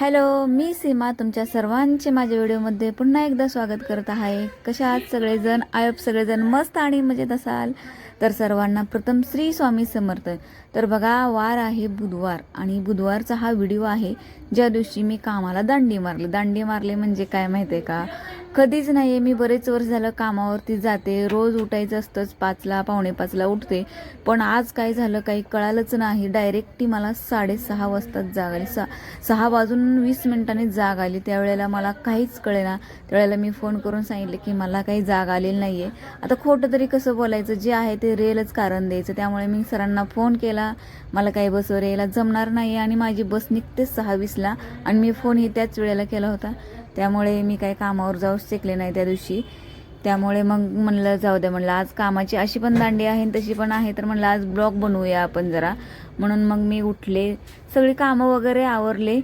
Hello मी सीमा. तुमच्या सर्वांचे माझ्या व्हिडिओमध्ये पुन्हा एकदा स्वागत करत आहे. कशा आहात सगळेजण? आयोप सगळेजण मस्त आणि मजेत असाल. तर सर्वांना प्रथम श्री स्वामी समर्थ. तर बघा वार आहे बुधवार आणि बुधवारचा हा व्हिडिओ आहे. ज्या दिवशी मी कामाला दांडी मारली. दांडी मारले म्हणजे काय माहिती आहे का? कधीच नाही आहे मी बरेच वर्ष झालं कामावरती जाते रोज उठायचं असतंच पाचला पावणे पाचला उठते. पण आज काय झालं काही कळालंच नाही. डायरेक्ट ती मला साडेसहा वाजताच जाग आली. सा सहा वाजून वीस मिनिटांनी जाग आली. त्यावेळेला मला काहीच कळेना. त्यावेळेला मी फोन करून सांगितलं की मला काही जाग आलेली नाही आहे आता खोटं तरी कसं बोलायचं? जे आहे ते रेलच कारण द्यायचं. त्यामुळे मी सरांना फोन केला. मला काही बसवर यायला जमणार नाही आणि माझी बस निघतेच सहा वीसला आणि मी फोनही त्याच वेळेला केला होता. त्यामुळे मी काही कामावर जाऊच शिकले नाही त्या दिवशी. त्यामुळे मग म्हणलं जाऊ द्या म्हणलं. आज कामाची अशी पण दांडी आहे तशी पण आहे तर म्हणलं आज ब्लॉग बनवूया आपण जरा. म्हणून मग मी उठले. सगळी कामं वगैरे आवरले.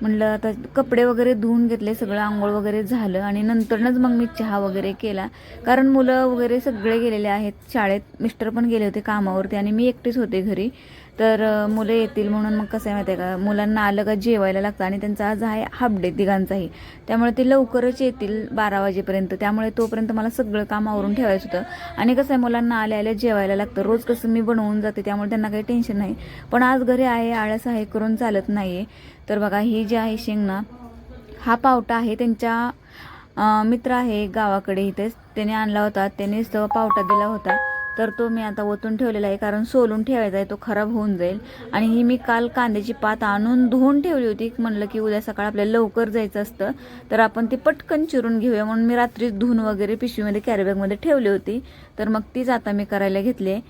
म्हणलं आता कपडे वगैरे धुवून घेतले सगळं आंघोळ वगैरे झालं आणि नंतरनंच मग मी चहा वगैरे केला. कारण मुलं वगैरे सगळे गेलेले आहेत शाळेत. मिस्टर पण गेले होते कामावरती आणि मी एकटीच होते घरी. तर मुलं येतील म्हणून मग कसं आहे माहिती आहे का? मुलांना आलं का जेवायला लागतं आणि त्यांचा आज आहे हाफ डे तिघांचाही. त्यामुळे ते लवकरच येतील बारा वाजेपर्यंत. त्यामुळे तोपर्यंत मला सगळं काम आवरून ठेवायचं होतं. आणि कसं आहे मुलांना आल्या आल्या जेवायला लागतं. रोज कसं मी बनवून जाते त्यामुळे त्यांना काही टेन्शन नाही. पण आज घरी आहे आळस आहे करून चालत नाही आहे तर बघा ही जी आहे शेंगना हा पावटा आहे त्यांच्या मित्र आहे गावाकडे इथेच. त्याने आणला होता. त्यानेच तो पावटा दिला होता. तर तो मी आता ओतून ठेवलेला आहे कारण सोलून ठेवायचा आहे तो खराब होऊन जाईल. आणि ही मी काल कांद्याची पात आणून धुवून ठेवली होती. म्हणलं की उद्या सकाळ आपल्याला लवकर जायचं असतं. तर आपण ती पटकन चिरून घेऊया. म्हणून मी रात्रीच धुवून वगैरे पिशवीमध्ये कॅरीबॅगमध्ये ठेवली होती. तर मग तीच आता मी करायला घेतली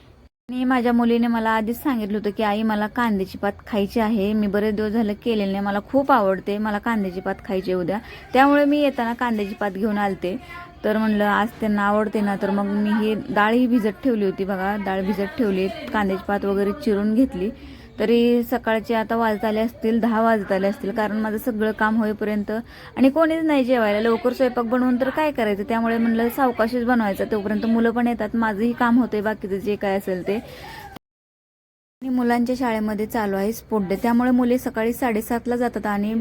आणि माझ्या मुलीने मला आधीच सांगितलं होतं की आई मला कांद्याची पात खायची आहे. मी बरेच दिवस झालं केलेलं नाही. मला खूप आवडते मला कांद्याची पात खायची आहे उद्या. त्यामुळे मी येताना कांद्याची पात घेऊन आलते. तर म्हणलं आज त्यांना आवडते ना तर मग मी ही डाळही भिजत ठेवली होती बघा. डाळ भिजत ठेवली कांद्याची पात वगैरे चिरून घेतली. तरी सकाळचे आता वाजत आले असतील दहा वाजत आले असतील कारण माझं सगळं काम होईपर्यंत. आणि कोणीच नाही जेवायला लवकर स्वयंपाक बनवून तर काय करायचं? त्यामुळे म्हणलं सावकाशच बनवायचं. तोपर्यंत मुलं पण येतात माझंही काम होतंय बाकीचं जे काय असेल ते. आणि मुलांच्या शाळेमध्ये चालू आहे स्पोर्ट डे. त्यामुळे मुले सकाळी साडेसातला जातात आणि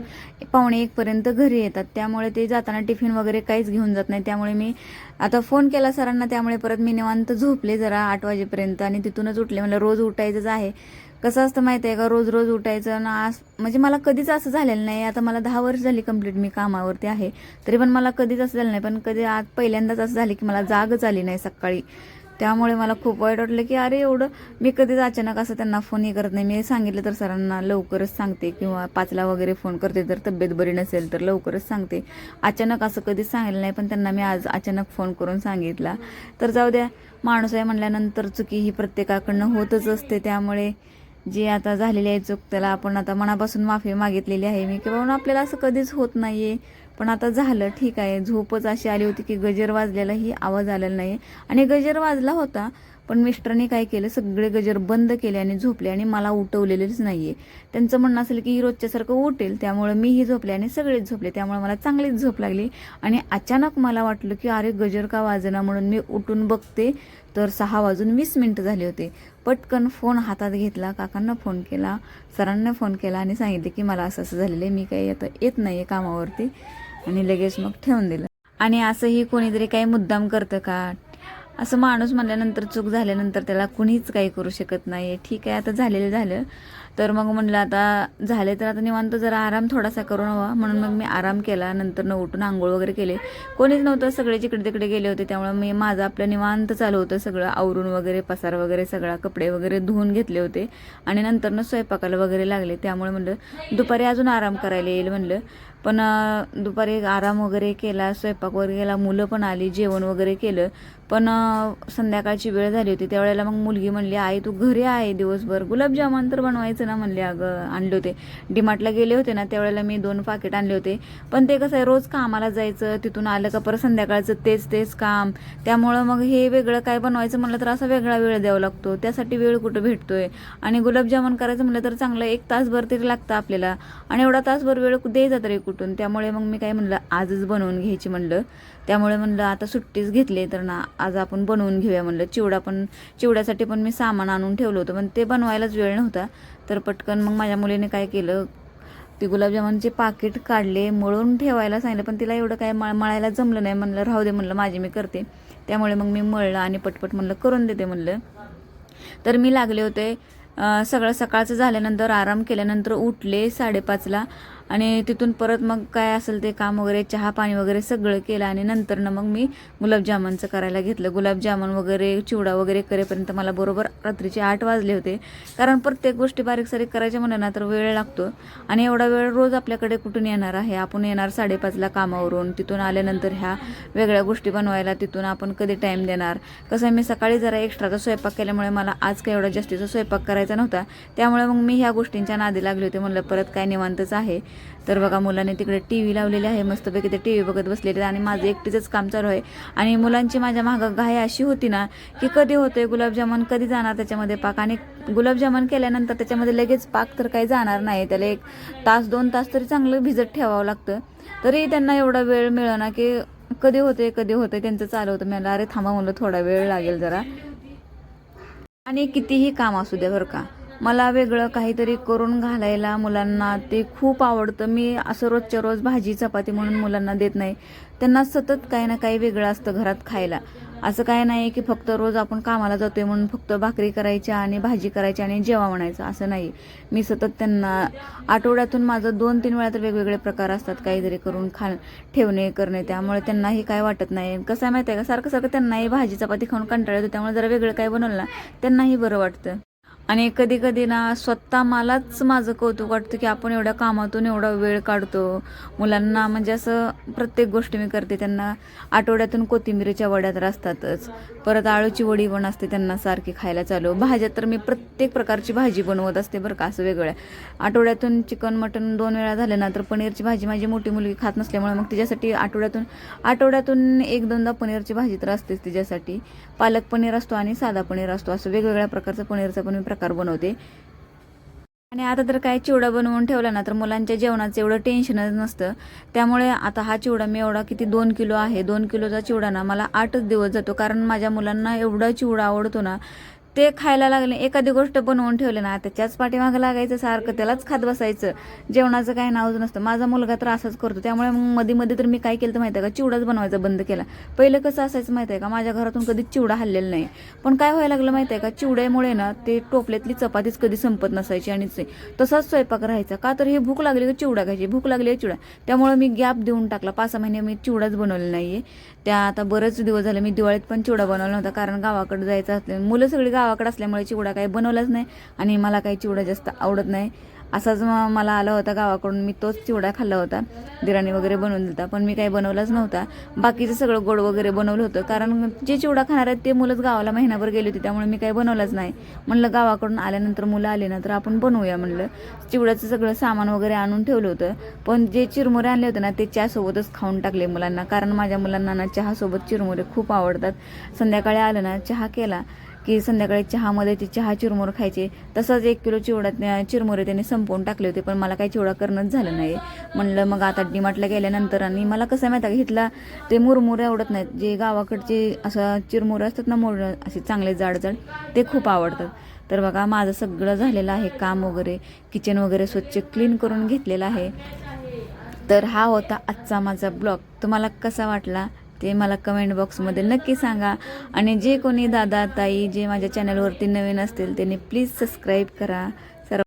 पावणे एकपर्यंत घरी येतात. त्यामुळे ते जाताना टिफिन वगैरे काहीच घेऊन जात नाही. त्यामुळे मी आता फोन केला सरांना त्यामुळे परत मी निवांत झोपले जरा आठ वाजेपर्यंत आणि तिथूनच उठले. मला रोज उठायचंच आहे. कसं असतं माहिती आहे का रोज रोज उठायचं ना आज म्हणजे मला कधीच असं झालेलं नाही. आता मला दहा वर्ष झाली कंप्लीट मी कामावरती आहे. तरी पण मला कधीच असं झालं नाही. पण कधी आज पहिल्यांदाच असं झालं की मला जागच आली नाही सकाळी. त्यामुळे मला खूप वाईट वाटलं की अरे एवढं मी कधीच अचानक असं त्यांना फोनही करत नाही. मी सांगितलं तर सरांना लवकरच सांगते किंवा पाचला वगैरे फोन करते. जर तब्येत बरी नसेल तर लवकरच सांगते. अचानक असं कधीच सांगितलं नाही पण त्यांना मी आज अचानक फोन करून सांगितला. तर जाऊ द्या माणूस आहे म्हणल्यानंतर चुकी ही प्रत्येकाकडनं होतच असते. त्यामुळे जे आता झालेली आहे चूक त्याला आपण आता मनापासून माफी मागितलेली आहे. मी की बाबा आपल्याला असं कधीच होत नाही आहे पण आता झालं ठीक आहे. झोपच अशी आली होती की गजर वाजलेलाही आवाज आलेला नाही आणि गजर वाजला होता पण मिस्टरने काय केलं सगळे गजर बंद केले आणि झोपले आणि मला उठवलेलेच नाहीये. त्यांचं म्हणणं असेल की रोजच्यासारखं उठेल त्यामुळे मीही झोपले आणि सगळेच झोपले त्यामुळे मला चांगलीच झोप लागली. आणि अचानक मला वाटलं की अरे गजर का वाजना? म्हणून मी उठून बघते तर सहा वाजून वीस मिनटं झाले होते. पटकन फोन हातात घेतला काकांना फोन केला सरांना फोन केला आणि सांगितले की मला असं असं झालेलं आहे मी काही आता येत नाही आहे कामावरती. आणि लगेच मग ठेवून दिलं. आणि असंही कोणीतरी काही मुद्दाम करतं का? असं माणूस म्हणल्यानंतर चूक झाल्यानंतर त्याला कुणीच काही करू शकत नाही ठीक आहे आता झालेलं झालं. तर मग म्हणलं आता झाले तर आता निवांत जरा आराम थोडासा करून हवा. म्हणून मग मी आराम केला. नंतर न उठून आंघोळ वगैरे केले. कोणीच नव्हतं सगळे जिकडे तिकडे गेले होते. त्यामुळे मी माझं आपलं निवांत चालू होतं सगळं. आवरून वगैरे पसार वगैरे सगळा कपडे वगैरे धुवून घेतले होते. आणि नंतरनं स्वयंपाकाला वगैरे लागले. त्यामुळे म्हणलं दुपारी अजून आराम करायला येईल म्हणलं. पण दुपारी आराम वगैरे केला स्वयंपाक वगैरे केला मुलं पण आली जेवण वगैरे केलं. पण संध्याकाळची वेळ झाली होती. त्यावेळेला मग मुलगी म्हणली आई तू घरी आहे दिवसभर. गुलाबजामुन तर बनवायचं ना म्हणले. अगं आणले होते. डीमार्टला गेले होते ना त्यावेळेला मी दोन पाकिट आणले होते. पण ते कसं आहे रोज कामाला जायचं तिथून आलं का परत संध्याकाळचं तेच तेच काम. त्यामुळं मग हे वेगळं काय बनवायचं म्हणलं तर असा वेगळा वेळ द्यावा लागतो. त्यासाठी वेळ कुठं भेटतोय? आणि गुलाबजामुन करायचं म्हणलं तर चांगलं एक तासभर तरी लागतं आपल्याला. आणि एवढा तासभर वेळ द्यायचा तरी कुठून. त्यामुळे मग मी काय म्हणलं आजच बनवून घ्यायची म्हणलं. त्यामुळे म्हणलं आता सुट्टीच घेतली तर ना आज आपण बनवून घेऊया म्हणलं. चिवडा पण चिवड्यासाठी पण मी सामान आणून ठेवलं होतं पण ते बनवायलाच वेळ नव्हता. तर पटकन मग माझ्या मुलीने काय केलं ते गुलाबजामुनचे पाकिट काढले मळून ठेवायला सांगितलं पण तिला एवढं काय मळ मळायला जमलं नाही. म्हणलं राहू दे म्हणलं माझी मी करते. त्यामुळे मग मी मळलं आणि पटपट म्हणलं करून देते म्हणलं. तर मी लागले होते सगळं सकाळचं झाल्यानंतर आराम केल्यानंतर उठले साडेपाचला. आणि तिथून परत मग काय असेल ते काम वगैरे चहा पाणी वगैरे सगळं केलं आणि नंतर ना मग मी गुलाबजामुनचं करायला घेतलं. गुलाबजामुन वगैरे चिवडा वगैरे करेपर्यंत मला बरोबर रात्रीचे आठ वाजले होते. कारण प्रत्येक गोष्टी बारीक सारीक करायच्या म्हणलं ना तर वेळ लागतो. आणि एवढा वेळ रोज आपल्याकडे कुठून येणार आहे? आपण येणार साडेपाचला कामावरून तिथून आल्यानंतर ह्या वेगळ्या गोष्टी बनवायला तिथून आपण कधी टाईम देणार? कसं आहे, मी सकाळी जरा एक्स्ट्राचा स्वयंपाक केल्यामुळे मला आज काही एवढा जास्तीचा स्वयंपाक करायचा नव्हता. त्यामुळे मग मी ह्या गोष्टींच्या नादी लागले होते. म्हणलं परत काय निवांतच आहे. तर बघा मुलाने तिकडे टी व्ही लावलेली आहे. मस्तपैकी ते टी व्ही बघत बसलेले आणि माझं एकटीचंच काम चालू आहे. आणि मुलांची माझ्या मागं घाई अशी होती ना की कधी होते गुलाबजामुन कधी जाणार त्याच्यामध्ये पाक. आणि गुलाबजामुन केल्यानंतर त्याच्यामध्ये लगेच पाक तर काही जाणार नाही. त्याला एक तास दोन तास तरी चांगलं भिजत ठेवावं लागतं. तरी त्यांना एवढा वेळ मिळणार की कधी होते कधी होते त्यांचं चालू होतं. मला अरे थांबा म्हणलं थोडा वेळ लागेल जरा. आणि कितीही काम असू दे बरं का. मला वेगळं काहीतरी करून घालायला मुलांना ते खूप आवडतं. मी असं रोजच्या रोज भाजी चपाती म्हणून मुलांना देत नाही. त्यांना सतत काही ना काही वेगळं असतं घरात खायला. असं काय नाही की फक्त रोज आपण कामाला जातोय म्हणून फक्त भाकरी करायच्या आणि भाजी करायची आणि जेवा म्हणायचं. असं नाही. मी सतत त्यांना आठवड्यातून माझं दोन तीन वेळा तर वेगवेगळे प्रकार असतात काहीतरी करून खा ठेवणे करणे. त्यामुळे त्यांनाही काय वाटत नाही. कसं आहे माहिती आहे का? सारखं सारखं त्यांनाही भाजी चपाती खाऊन कंटाळ येतो. त्यामुळे जरा वेगळं काय बनवलं ना त्यांनाही बरं वाटतं. आणि कधी कधी ना स्वतः मलाच माझं कौतुक वाटतं की आपण एवढ्या कामातून एवढा वेळ काढतो. मुलांना म्हणजे असं प्रत्येक गोष्ट मी करते. त्यांना आठवड्यातून कोथिंबीरीच्या वड्या तर असतातच. परत आळूची वडी पण असते त्यांना सारखी खायला चालू. भाज्या तर मी प्रत्येक प्रकारची भाजी बनवत असते बरं का असं वेगळ्या आठवड्यातून चिकन मटन दोन वेळा झालं ना तर पनीरची भाजी माझी मोठी मुलगी खात नसल्यामुळे मग तिच्यासाठी आठवड्यातून आठवड्यातून एक दोनदा पनीरची भाजी तर असतेच तिच्यासाठी. पालक पनीर असतो आणि साधा पनीर असतो. असं वेगवेगळ्या प्रकारचं पनीरचा पण मी प्रकार बनवते. आणि आता तर काय चिवडा बनवून ठेवला ना तर मुलांच्या जेवणाचं एवढं टेन्शनच नसतं. त्यामुळे आता हा चिवडा मी एवढा किती दोन किलो आहे. दोन किलोचा चिवडा ना मला आठच दिवस जातो. कारण माझ्या मुलांना एवढा चिवडा आवडतो ना ते खायला लागले एखादी गोष्ट बनवून ठेवले ना त्याच्याच पाठीमागं लागायचं सारखं त्यालाच खात बसायचं. जेवणाचं काही नावच नसतं. माझा मुलगा तर असाच करतो. त्यामुळे मग मध्ये मध्ये तर मी काय केलं तर माहिती आहे का? चिवडाच बनवायचा बंद केला. पहिलं कसं असायचं माहिती आहे का? माझ्या घरातून कधीच चिवडा हल्लेला नाही. पण काय व्हायला लागलं माहिती आहे का? चिवड्यामुळे ना ते टोपल्यातली चपातीच कधी संपत नसायची आणि तसाच स्वयंपाक राहायचा. का तर हे भूक लागली की चिवडा खायची. भूक लागली चिवडा. त्यामुळे मी गॅप देऊन टाकला. पाच सहा महिने मी चिवडाच बनवलेला नाहीये. त्या आता बरेच दिवस झाले मी दिवाळीत पण चिवडा बनवला नव्हता. कारण गावाकडे जायचं असले मुलं सगळी गावाकडे असल्यामुळे चिवडा काही बनवलाच नाही आणि मला काही चिवडा जास्त आवडत नाही. असाच मला आला होता गावाकडून मी तोच चिवडा खाल्ला होता. दिराणी वगैरे बनवून देता पण मी काही बनवलाच नव्हता. बाकीचं सगळं गोड वगैरे बनवलं होतं कारण जे चिवडा खाणार आहेत ते मुलंच गावाला महिनाभर गेली होती त्यामुळे मी काही बनवलंच नाही. म्हणलं गावाकडून आल्यानंतर मुलं आले ना तर आपण बनवूया म्हणलं. चिवड्याचं सगळं सामान वगैरे आणून ठेवलं होतं पण जे चिरमुरे आणले होते ना ते चहासोबतच खाऊन टाकले मुलांना कारण माझ्या मुलांना ना चहासोबत चिरमुरे खूप आवडतात. संध्याकाळी आलं ना चहा केला. की संध्याकाळी चहामध्ये ते चहा चिरमुरे खायचे. तसंच एक किलो चिवडा चिरमुरे त्याने संपवून टाकले होते पण मला काही चिवडा करणंच झालं नाही. म्हणलं मग आता डिमाटला गेल्यानंतर आणि मला कसं माहिती आहे का इथला ते मुरमुरे आवडत नाहीत. जे गावाकडचे असं चिरमुरे असतात ना मुर असे चांगले जाड जाड ते खूप आवडतात. तर बघा माझं सगळं झालेलं आहे काम वगैरे किचन वगैरे स्वच्छ क्लीन करून घेतलेलं आहे. तर हा होता आजचा माझा ब्लॉग. तुम्हाला कसा वाटला? ते मला कमेंट बॉक्समध्ये नक्की सांगा. आणि जे कोणी दादा ताई जे माझ्या चॅनलवरती नवीन असतील त्यांनी प्लीज सबस्क्राईब करा.